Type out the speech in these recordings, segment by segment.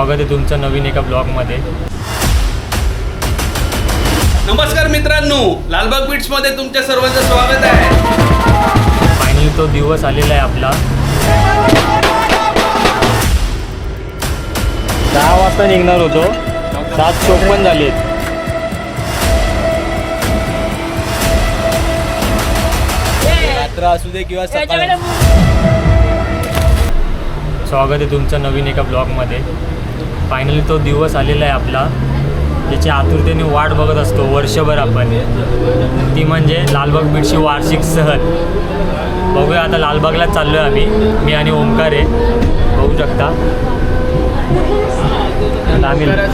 स्वागत आहे तुमचं नवीन एका ब्लॉगमध्ये. नमस्कार मित्रांनो लालबाग बीट्समध्ये तुमच्या सर्वांचं स्वागत आहे. फायनली तो दिवस आलेला आहे आपला. दहा वाजता निघणार होतो. सात चोपन्न झालेत रात्र असू दे किंवा सकाळ. स्वागत आहे तुमचं नवीन एका ब्लॉगमध्ये. फायनली तो दिवस आलेला आहे आपला. त्याची आतुरतेने वाट बघत असतो वर्षभर आपण. ती म्हणजे लालबाग बीडची वार्षिक सहल. बघूया आता लालबागलाच चाललो आहे आम्ही. मी आणि ओंकार आहे. बघू शकता.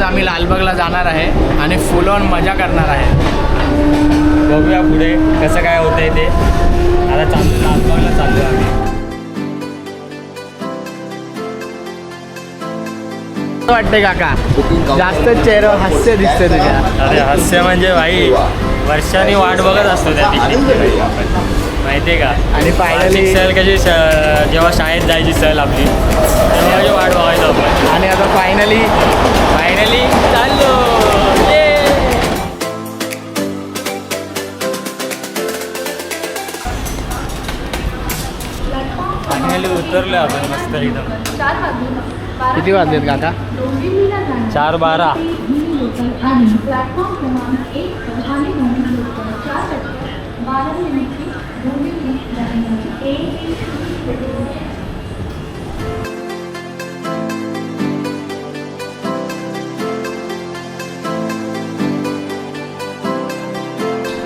आम्ही लालबागला जाणार आहे आणि फुल ऑन मजा करणार आहे. बघूया पुढे कसं काय होतंय ते. आता चाललो लालबागला चाललो आहे आम्ही. वाटते काका. जास्त चेहरा हास्य दिसते तुझ्या. अरे हास्य म्हणजे भाई वर्षांनी वाट बघत असतो त्या पिकनिकची माहिती आहे का? आणि finally- वार्षिक सहल कशी श- जेव्हा शाळेत जायची सहल आपली तेव्हा कशी वाट बघायचो आपण. आणि आता फायनली फायनली चाललो. फायनली उतरलो आपण मस्त एकदम. किती वाजलेत काका? चार बारा. चार बारा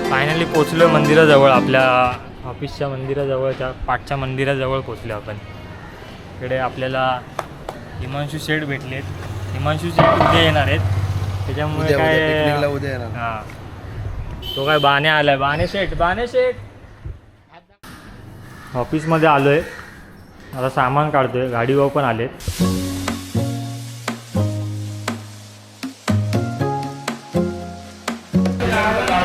फायनली पोचलो मंदिराजवळ आपल्या ऑफिसच्या मंदिराजवळ त्या पाठच्या मंदिराजवळ पोचलो आपण. इकडे आपल्याला हिमांशू शेठ भेटलेत. हिमांशू शेठ उद्या येणार आहेत. त्याच्यामुळे उद्या- उद्या, काय picnic ला उद्या येणार. हां. तो काय बाणे आलाय. बाणे शेठ बाणे शेठ. ऑफिसमध्ये आलोय. आता सामान काढतोय. गाडीवर पण आलेत.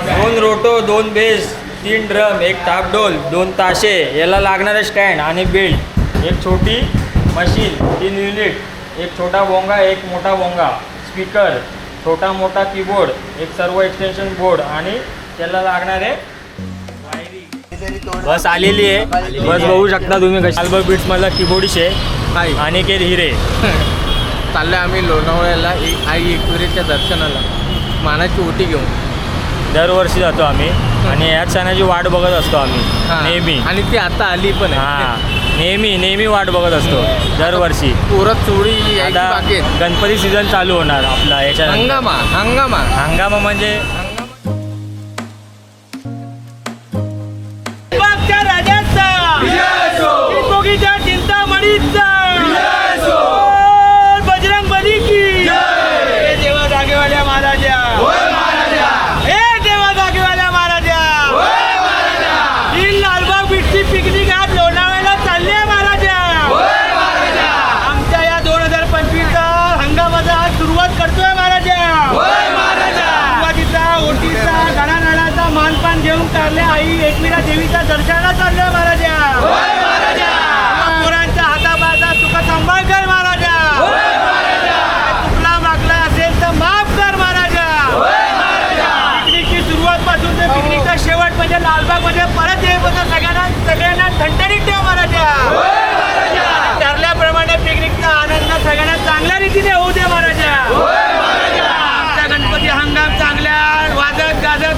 दोन रोटो दोन बेस तीन ड्रम एक तापडोल दोन ताशे. याला लागणारे स्टँड आणि बेल्ट. एक छोटी मशीन तीन युनिट. एक छोटा बोंगा एक मोठा बोंगा. स्पीकर छोटा मोठा कीबोर्ड एक सर्व एक्सटेन्शन बोर्ड आणि त्याला लागणारे बस आलेली आहे. बस बघू शकता तुम्ही कशी. बीट्स मधला कीबोर्डिश आहे. आणि के हिरे. चाललोय आम्ही लोणावळ्याला एक आई एकविरीच्या दर्शनाला. मानाची ओटी घेऊन. दरवर्षी जातो आम्ही. आणि याच सणाची वाट बघत असतो आम्ही. नेहमी. आणि ती आता आली पण हा. नेहमी नेहमी वाट बघत असतो दरवर्षी पोरत चोळी आता. गणपती सीझन चालू होणार आपला याच्या हंगामा हंगामा हंगामा म्हणजे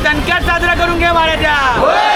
दणक्यात साजरा करून घे महाराजा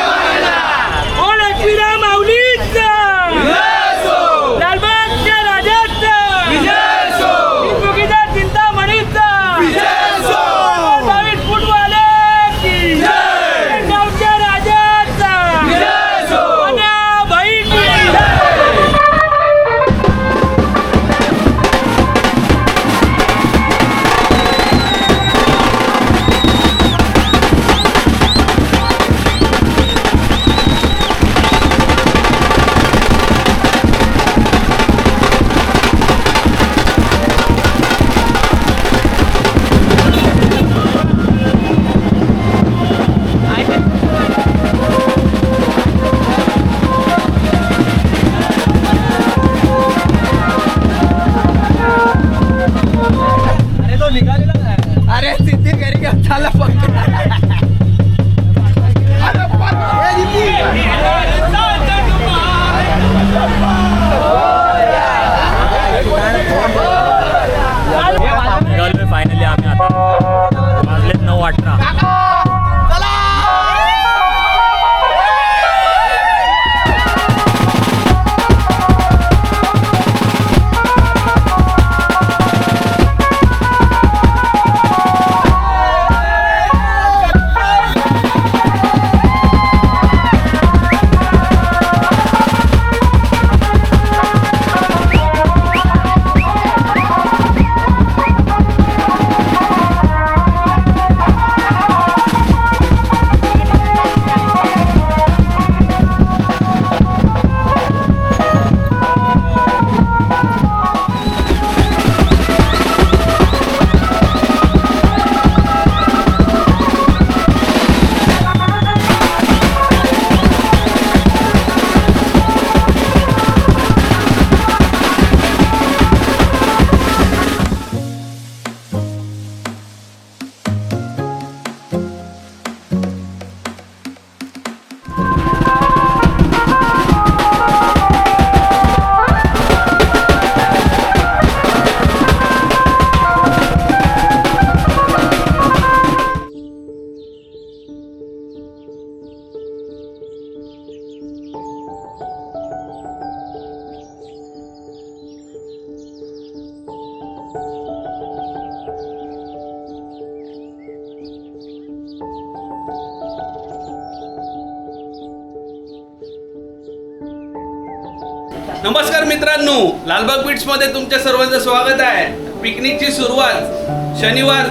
नमस्कार मित्रांनो लालबाग बीट्समध्ये तुमच्या सर्वांचं स्वागत आहे. पिकनिकची सुरुवात शनिवार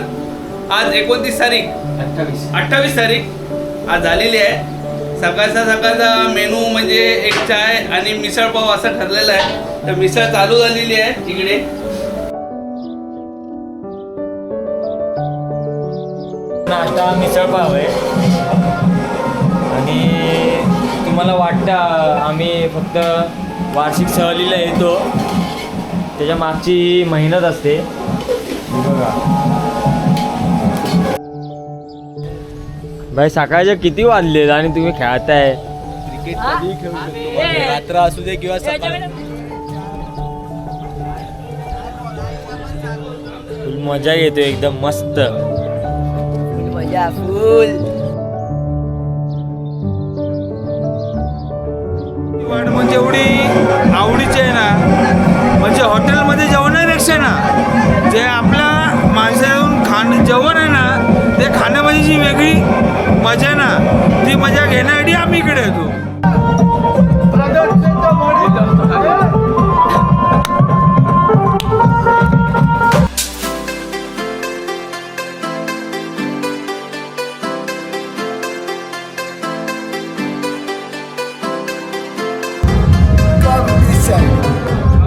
आज एकोणतीस तारीख. अठ्ठावीस. तारीख. आज झालेली आहे. सकाळचा सकाळचा मेनू म्हणजे एक चाय आणि मिसळ पाव असं ठरलेलं आहे. तर मिसळ चालू झालेली आहे तिकडे. नाश्ता मिसळपाव आहे. तुम्हाला वाटतं आम्ही फक्त वार्षिक सहलीला येतो. त्याच्या मागची मेहनत असते. बघा. भाई सकाळचे किती वाजलेत आणि तुम्ही खेळताय? रात्र असू दे किंवा सकाळ. फुल मजा येतो एकदम मस्त. पण म्हणजे एवढी आवडीची आहे ना म्हणजे हॉटेलमध्ये जेवणापेक्षा ना जे आपल्या माणसाहून खाणं जेवण आहे ना ते खाण्यामध्ये जी वेगळी मजा आहे ना ती मजा घेण्यासाठी आम्ही इकडे येतो.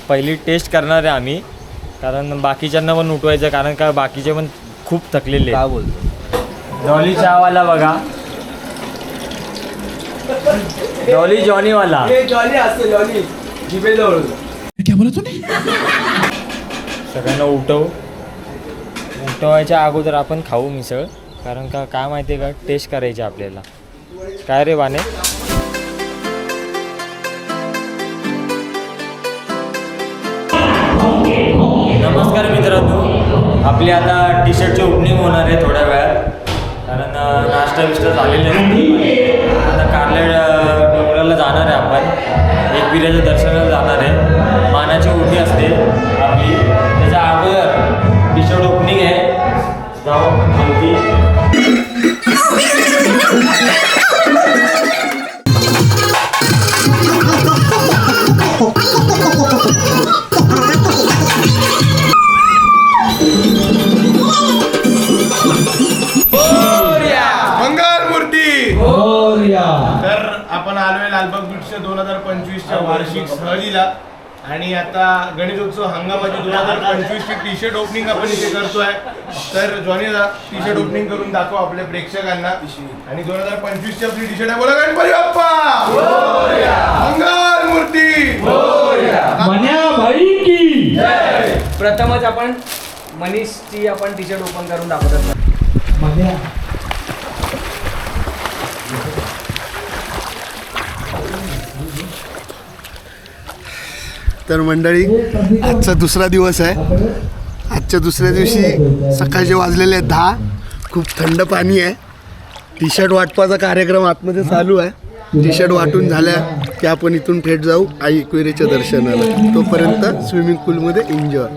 पहिली टेस्ट करणार आहे आम्ही. कारण बाकीच्यांना पण उठवायचं कारण का बाकीचे पण खूप थकलेले काय. बोलतो? डॉली चहावाला बघा. डॉली जॉनीवाला सगळ्यांना उठव. उठवायच्या अगोदर आपण खाऊ मिसळ. कारण का काय माहिती आहे का टेस्ट करायची आपल्याला. काय रे वाने आपली आता टी शर्टची ओपनिंग होणार आहे थोड्या वेळात. कारण नाश्ता बिष्टा झालेला आहे आता कारल्या डोंगराला जाणार आहे आपण. एकविऱ्याच्या दर्शनाला जाणार आहे. मानाची ओटी असते आपली. त्याच्या अगोदर टी शर्ट ओपनिंग आहे. जाऊ वार्षिक सहलीला आणि आता गणेशोत्सव हंगामाची दोन हजार पंचवीसची टी शर्ट ओपनिंग आपण इथे करतोय. तर जॉनीला टी शर्ट ओपनिंग करून दाखव आपल्या प्रेक्षकांना. आणि दोन हजार पंचवीसची आपली टी शर्ट आहे. बोला गणपती बाप्पा! मंगल मूर्ती! प्रथमच आपण मनीषची आपण टी शर्ट ओपन करून दाखवत असतो तर मंडळी आजचा दुसरा दिवस आहे. आजच्या दुसऱ्या दिवशी सकाळचे वाजलेले आहेत दहा. खूप थंड पाणी आहे. टी शर्ट वाटपाचा कार्यक्रम आतमध्ये चालू आहे. टी शर्ट वाटून झाल्या की आपण इथून थेट जाऊ आई कुरेच्या दर्शनाला. तोपर्यंत स्विमिंग पूलमध्ये एन्जॉय